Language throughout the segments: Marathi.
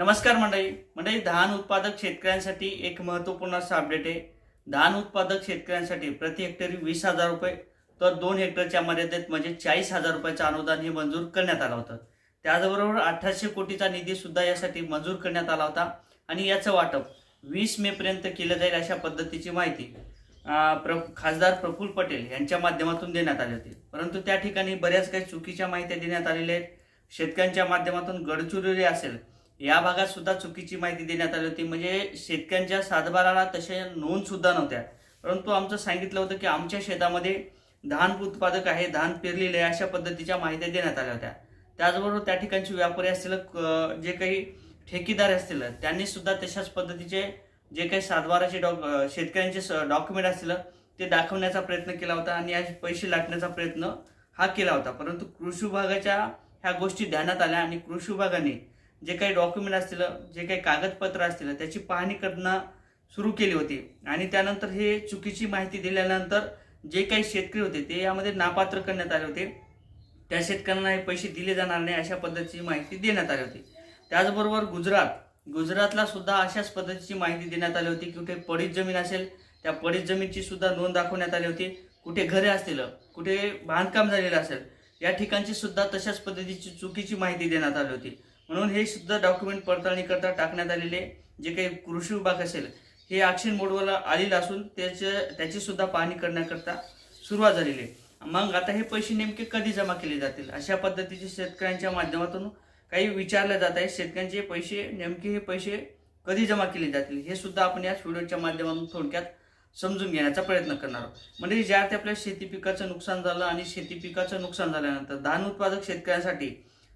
नमस्कार मंडळी. मंडळी धान उत्पादक शेतकऱ्यांसाठी एक महत्त्वपूर्ण असं अपडेट आहे. धान उत्पादक शेतकऱ्यांसाठी प्रति हेक्टरी वीस हजार रुपये तर दोन हेक्टरच्या मर्यादेत म्हणजे चाळीस हजार रुपयाचं अनुदान हे मंजूर करण्यात आलं होतं. त्याचबरोबर अठराशे कोटीचा निधी सुद्धा यासाठी मंजूर करण्यात आला होता आणि याचं वाटप वीस मे पर्यंत केलं जाईल अशा पद्धतीची माहिती प्र खासदार प्रफुल पटेल यांच्या माध्यमातून देण्यात आली होती. परंतु त्या ठिकाणी बऱ्याच काही चुकीच्या माहित्या देण्यात आलेल्या आहेत. शेतकऱ्यांच्या माध्यमातून गडचिरोली असेल या भागात सुद्धा चुकीची माहिती देण्यात आली होती. म्हणजे शेतकऱ्यांच्या सातबाराला तसे नोंद सुद्धा नव्हत्या. परंतु आमचं सांगितलं होतं की आमच्या शेतामध्ये धान उत्पादक आहे धान पेरलेले आहे अशा पद्धतीच्या माहित्या देण्यात आल्या होत्या. त्याचबरोबर त्या ठिकाणचे व्यापारी असतील क- जे काही ठेकेदार असतील त्यांनी सुद्धा तशाच पद्धतीचे जे काही सातबाराचे डॉक शेतकऱ्यांचे डॉक्युमेंट असतील ते दाखवण्याचा प्रयत्न केला होता आणि या पैसे लाटण्याचा प्रयत्न हा केला होता. परंतु कृषी विभागाच्या ह्या गोष्टी ध्यानात आल्या आणि कृषी विभागाने जे काही डॉक्युमेंट असतील जे काही कागदपत्र असतील त्याची पाहणी करणं सुरू केली होती. आणि त्यानंतर हे चुकीची माहिती दिल्यानंतर जे काही शेतकरी होते ते यामध्ये नापात्र करण्यात आले होते. त्या शेतकऱ्यांना हे पैसे दिले जाणार नाही अशा पद्धतीची माहिती देण्यात आली होती. त्याचबरोबर गुजरात गुजरातला सुद्धा अशाच पद्धतीची माहिती देण्यात आली होती कुठे पडीत जमीन असेल त्या पडीत जमीनची सुद्धा नोंद दाखवण्यात आली होती. कुठे घरे असतील कुठे बांधकाम झालेलं असेल या ठिकाणची सुद्धा तशाच पद्धतीची चुकीची माहिती देण्यात आली होती. म्हणून हे सुद्धा डॉक्युमेंट पडताळणी करता टाकण्यात आलेले जे काही कृषी विभाग असेल हे ॲक्शन मोडवर आलेलं असून त्याचे त्याची सुद्धा पाहणी करण्याकरता सुरुवात झालेली आहे. मग आता हे पैसे नेमके कधी जमा केले जातील? अशा पद्धतीचे शेतकऱ्यांच्या माध्यमातून काही विचारले जात आहे. शेतकऱ्यांचे पैसे नेमके हे पैसे कधी जमा केले जातील? हे सुद्धा आपण या व्हिडिओच्या माध्यमातून थोडक्यात समजून घेण्याचा प्रयत्न करणार आहोत. म्हणजे ज्या ते आपल्या शेती पिकाचं नुकसान झालं आणि शेती पिकाचं नुकसान झाल्यानंतर धान उत्पादक शेतकऱ्यांसाठी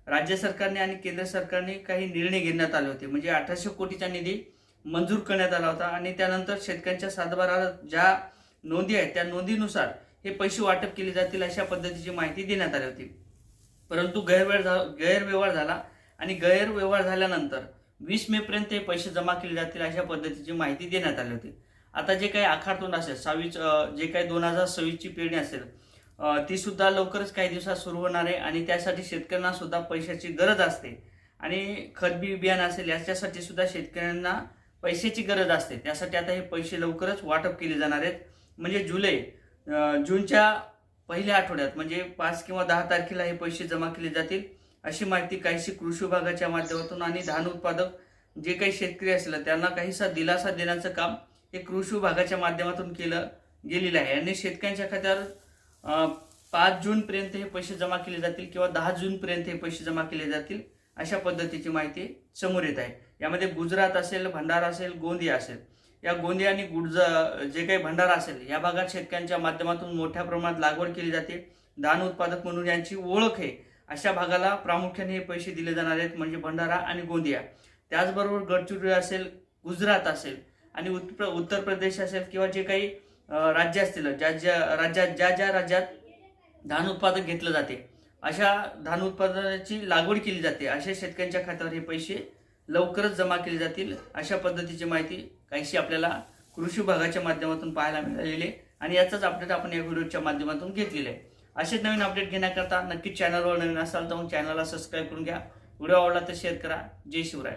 राज्य सरकारने आणि केंद्र सरकारने काही निर्णय घेण्यात आले होते. म्हणजे अठराशे कोटीचा निधी मंजूर करण्यात आला होता आणि त्यानंतर शेतकऱ्यांच्या सातबाराला ज्या नोंदी आहेत त्या नोंदीनुसार हे पैसे वाटप केले जातील अशा पद्धतीची माहिती देण्यात आली होती. परंतु गैरव्यवहार झा- गैरव्यवहार झाला आणि गैरव्यवहार झाल्यानंतर वीस मे पर्यंत हे पैसे जमा केले जातील अशा पद्धतीची माहिती देण्यात आली होती. आता जे काही आखाडतोंड असेल सव्वीस जे काही दोन हजार सव्वीसची पेरणी असेल ती सुद्धा लवकरच काही दिवसात सुरू होणार आहे आणि त्यासाठी शेतकऱ्यांना सुद्धा पैशाची गरज असते. आणि खतबी बियाणं असेल याच्यासाठी सुद्धा शेतकऱ्यांना पैशाची गरज असते. त्यासाठी आता हे पैसे लवकरच वाटप केले जाणार आहेत. म्हणजे जुलै जूनच्या पहिल्या आठवड्यात म्हणजे पाच किंवा दहा तारखेला हे पैसे जमा केले जातील. अशी माहिती काहीशी कृषी विभागाच्या माध्यमातून आणि धान उत्पादक जे काही शेतकरी असतील त्यांना काहीसा दिलासा देण्याचं काम हे कृषी विभागाच्या माध्यमातून केलं गेलेलं आहे. आणि शेतकऱ्यांच्या खात्यावर पाच जूनपर्यंत हे पैसे जमा केले जातील किंवा दहा जूनपर्यंत हे पैसे जमा केले जातील अशा पद्धतीची माहिती समोर येत आहे. यामध्ये गुजरात असेल भंडारा असेल गोंदिया असेल. या गोंदिया आणि गुडज जे काही भंडारा असेल या भागात शेतकऱ्यांच्या माध्यमातून मोठ्या प्रमाणात लागवड केली जाते. धान उत्पादक म्हणून यांची ओळख आहे. अशा भागाला प्रामुख्याने हे पैसे दिले जाणार आहेत म्हणजे भंडारा आणि गोंदिया. त्याचबरोबर गडचिरोली असेल गुजरात असेल आणि उत्तर उत्तर प्रदेश असेल किंवा जे काही राज्य असतील ज्या ज्या राज्यात ज्या ज्या राज्यात धान उत्पादक घेतलं जाते अशा धान उत्पादनाची लागवड केली जाते. अशा शेतकऱ्यांच्या खात्यावर हे पैसे लवकरच जमा केले जातील अशा पद्धतीची माहिती काहीशी आपल्याला कृषी विभागाच्या माध्यमातून पाहायला मिळालेली आहे आणि याचाच अपडेट आपण या व्हिडिओच्या माध्यमातून घेतलेले आहे. असेच नवीन अपडेट घेण्याकरता नक्कीच चॅनलवर नवीन असाल तर मग चॅनलला सबस्क्राईब करून घ्या. व्हिडिओ आवडला तर शेअर करा. जय शिवराय.